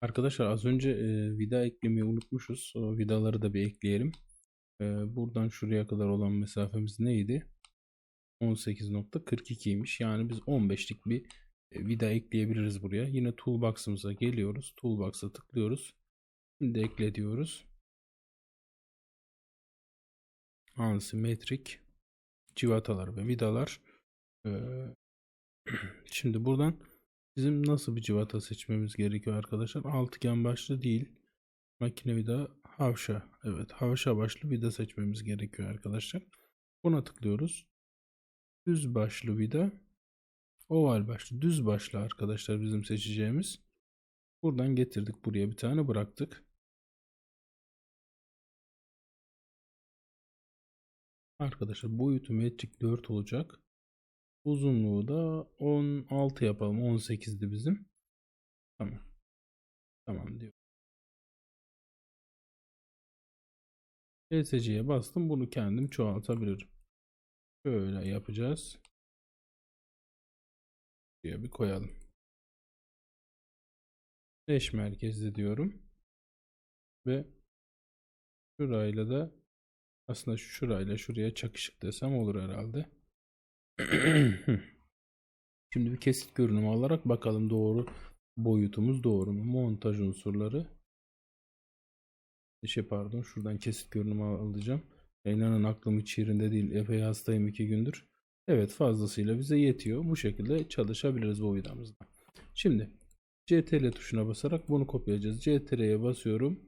Arkadaşlar az önce e, vida eklemeyi unutmuşuz. O vidaları da bir ekleyelim. E, buradan şuraya kadar olan mesafemiz neydi? 18.42'ymiş. Yani biz 15'lik bir vida ekleyebiliriz buraya. Yine toolbox'ımıza geliyoruz. Toolbox'a tıklıyoruz. Şimdi ekle diyoruz. Ansimetrik civatalar ve vidalar. E, şimdi buradan bizim nasıl bir civata seçmemiz gerekiyor arkadaşlar? Altıgen başlı değil. Makine vida havşa. Evet havşa başlı vida seçmemiz gerekiyor arkadaşlar. Buna tıklıyoruz. Düz başlı vida. Oval başlı. Düz başlı arkadaşlar bizim seçeceğimiz. Buradan getirdik buraya bir tane bıraktık. Arkadaşlar boyutu metrik 4 olacak. Uzunluğu da 16 yapalım. 18'di bizim. Tamam. Tamam diyor. ESC'ye bastım. Bunu kendim çoğaltabilirim. Şöyle yapacağız. Buraya bir koyalım. Eş merkezli diyorum. Ve şurayla da aslında şurayla şuraya çakışık desem olur herhalde. Şimdi bir kesit görünümü alarak bakalım doğru boyutumuz doğru mu? Montaj unsurları. Şey pardon şuradan kesit görünümü alacağım. İnanın aklım hiç yerinde değil. Epey hastayım iki gündür. Evet fazlasıyla bize yetiyor. Bu şekilde çalışabiliriz bu vidamızda. Şimdi CTRL tuşuna basarak bunu kopyalayacağız. CTRL'ye basıyorum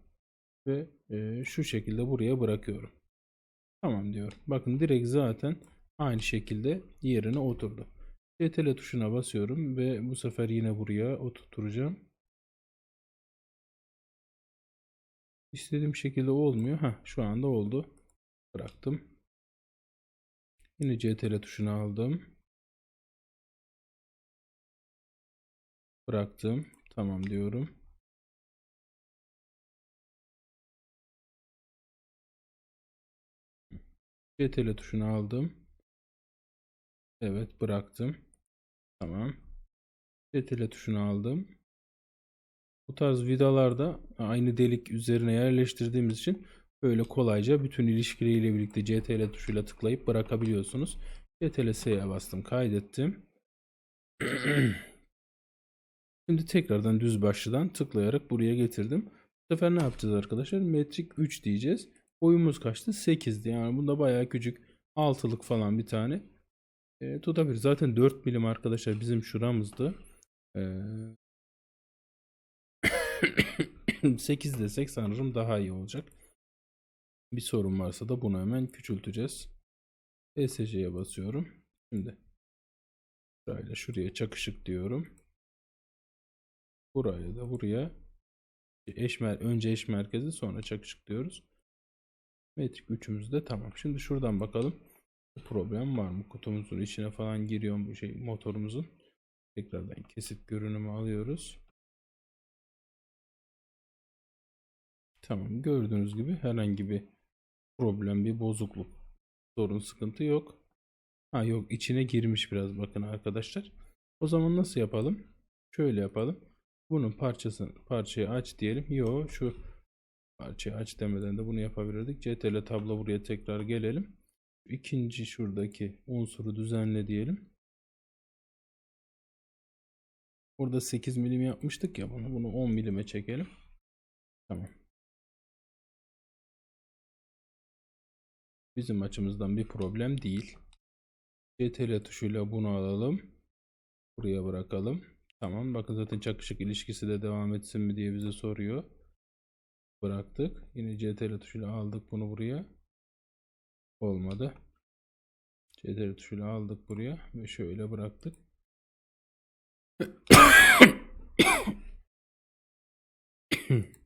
ve e, şu şekilde buraya bırakıyorum. Tamam diyorum. Bakın direkt zaten aynı şekilde yerine oturdu. CTRL tuşuna basıyorum ve bu sefer yine buraya oturtacağım. İstediğim şekilde olmuyor. Ha, şu anda oldu. Bıraktım. Yine CTRL tuşuna aldım. Bıraktım. Tamam diyorum. CTRL tuşunu aldım. Evet bıraktım. Tamam. CTRL tuşunu aldım. Bu tarz vidalarda aynı delik üzerine yerleştirdiğimiz için böyle kolayca bütün ilişkileriyle birlikte CTRL tuşuyla tıklayıp bırakabiliyorsunuz. CTRL S'ye bastım kaydettim. Şimdi tekrardan düz başlıdan tıklayarak buraya getirdim. Bu sefer ne yapacağız arkadaşlar? Metrik 3 diyeceğiz. Boyumuz kaçtı? 8'di. Yani bunda bayağı küçük 6'lık falan bir tane e, tutabilir. Zaten 4 milim arkadaşlar bizim şuramızdı. E, 8 desek sanırım daha iyi olacak. Bir sorun varsa da bunu hemen küçülteceğiz. ESC'ye basıyorum. Şimdi şöyle şuraya çakışık diyorum. Buraya da buraya eş mer önce eş merkezi sonra çakışık diyoruz. Metrik 3'ümüz de tamam. Şimdi şuradan bakalım. Problem var mı? Kutumuzun içine falan giriyor mu şey motorumuzun. Tekrardan kesit görünümü alıyoruz. Tamam gördüğünüz gibi herhangi bir problem bir bozukluk sorun sıkıntı yok. Ha yok içine girmiş biraz bakın arkadaşlar. O zaman nasıl yapalım? Şöyle yapalım. Bunun parçasını parçayı aç diyelim. Yo şu parçayı aç demeden de bunu yapabilirdik. CTRL tablo buraya tekrar gelelim. İkinci şuradaki unsuru düzenle diyelim. Burada 8 milim yapmıştık ya bunu. Bunu 10 milime çekelim. Tamam. Bizim açımızdan bir problem değil. CTRL tuşuyla bunu alalım. Buraya bırakalım. Tamam. Bakın zaten çakışık ilişkisi de devam etsin mi diye bize soruyor. Bıraktık. Yine CTRL tuşuyla aldık bunu buraya. Olmadı. CTRL tuşuyla aldık buraya ve şöyle bıraktık.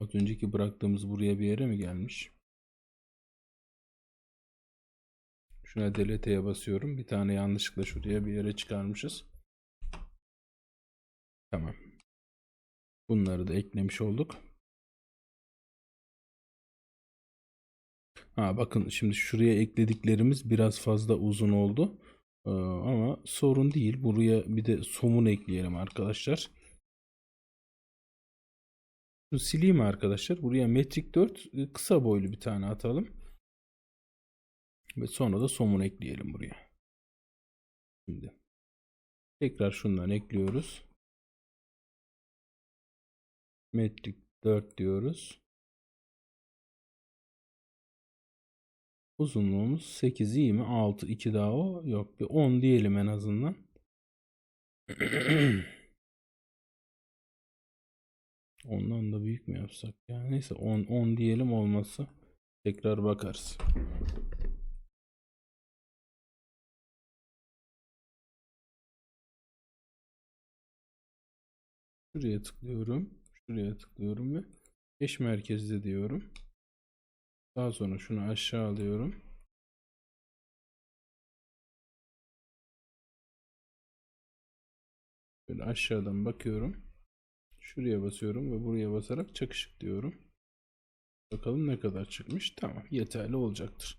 Az önceki bıraktığımız buraya bir yere mi gelmiş? Şuna delete'ye basıyorum. Bir tane yanlışlıkla şuraya bir yere çıkarmışız. Tamam. Bunları da eklemiş olduk. Ha bakın şimdi şuraya eklediklerimiz biraz fazla uzun oldu. Ee, ama sorun değil. Buraya bir de somun ekleyelim arkadaşlar. Şunu sileyim arkadaşlar. Buraya metrik 4 e, kısa boylu bir tane atalım. Ve sonra da somun ekleyelim buraya. Şimdi tekrar şundan ekliyoruz. Metrik 4 diyoruz. Uzunluğumuz 8 iyi mi? 6 2 daha o. Yok bir 10 diyelim en azından. Ondan da büyük mü yapsak? Ya neyse 10 10 diyelim olmazsa tekrar bakarız. Şuraya tıklıyorum. Şuraya tıklıyorum ve eş merkezde diyorum. Daha sonra şunu aşağı alıyorum. Böyle aşağıdan bakıyorum. Şuraya basıyorum ve buraya basarak çakışık diyorum. Bakalım ne kadar çıkmış. Tamam yeterli olacaktır.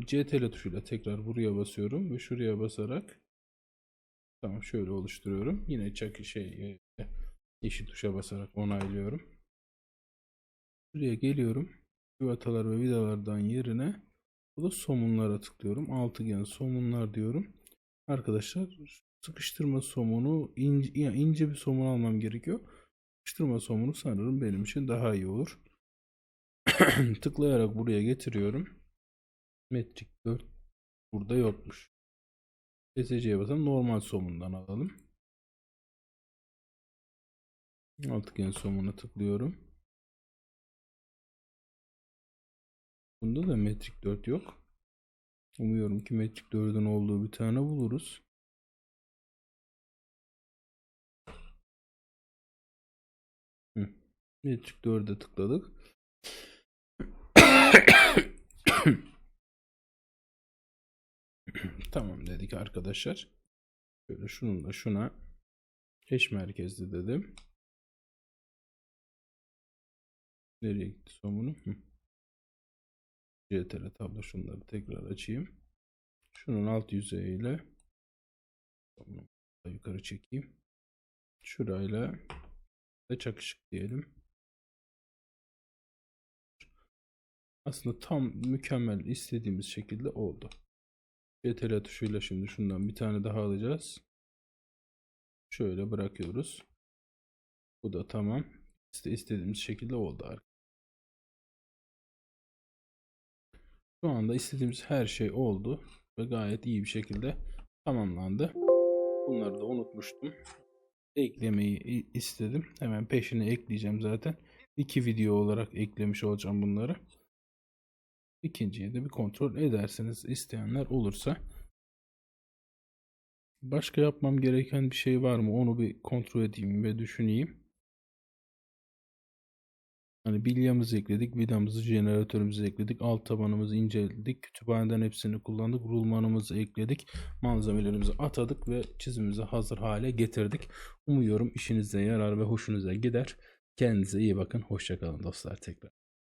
CTRL tuşuyla tekrar buraya basıyorum ve şuraya basarak tamam şöyle oluşturuyorum. Yine çakı şey e, yeşil tuşa basarak onaylıyorum. Şuraya geliyorum. Civatalar ve vidalardan yerine bu da somunlara tıklıyorum. Altıgen somunlar diyorum. Arkadaşlar sıkıştırma somunu ince, yani ince bir somun almam gerekiyor. Sıkıştırma somunu sanırım benim için daha iyi olur. Tıklayarak buraya getiriyorum. Metrik 4 burada yokmuş. SC'ye basalım. Normal somundan alalım. Altıgen somuna tıklıyorum. Bunda da metrik 4 yok. Umuyorum ki metrik 4'ün olduğu bir tane buluruz. Metrik 4'e tıkladık. tamam dedik arkadaşlar. Şöyle şunun da şuna eş merkezli dedim. Nereye gitti somunu? Hı. CTRL tablo şunları tekrar açayım. Şunun alt yüzeyiyle yukarı çekeyim. Şurayla da çakışık diyelim. Aslında tam mükemmel istediğimiz şekilde oldu. CTRL tuşuyla şimdi şundan bir tane daha alacağız. Şöyle bırakıyoruz. Bu da tamam. İşte istediğimiz şekilde oldu arkadaşlar. Şu anda istediğimiz her şey oldu ve gayet iyi bir şekilde tamamlandı. Bunları da unutmuştum. Eklemeyi istedim. Hemen peşine ekleyeceğim zaten. İki video olarak eklemiş olacağım bunları. İkinciyi de bir kontrol ederseniz isteyenler olursa. Başka yapmam gereken bir şey var mı? Onu bir kontrol edeyim ve düşüneyim. Hani bilyamızı ekledik, vidamızı, jeneratörümüzü ekledik, alt tabanımızı inceledik, kütüphaneden hepsini kullandık, rulmanımızı ekledik, malzemelerimizi atadık ve çizimimizi hazır hale getirdik. Umuyorum işinize yarar ve hoşunuza gider. Kendinize iyi bakın. Hoşçakalın dostlar tekrar.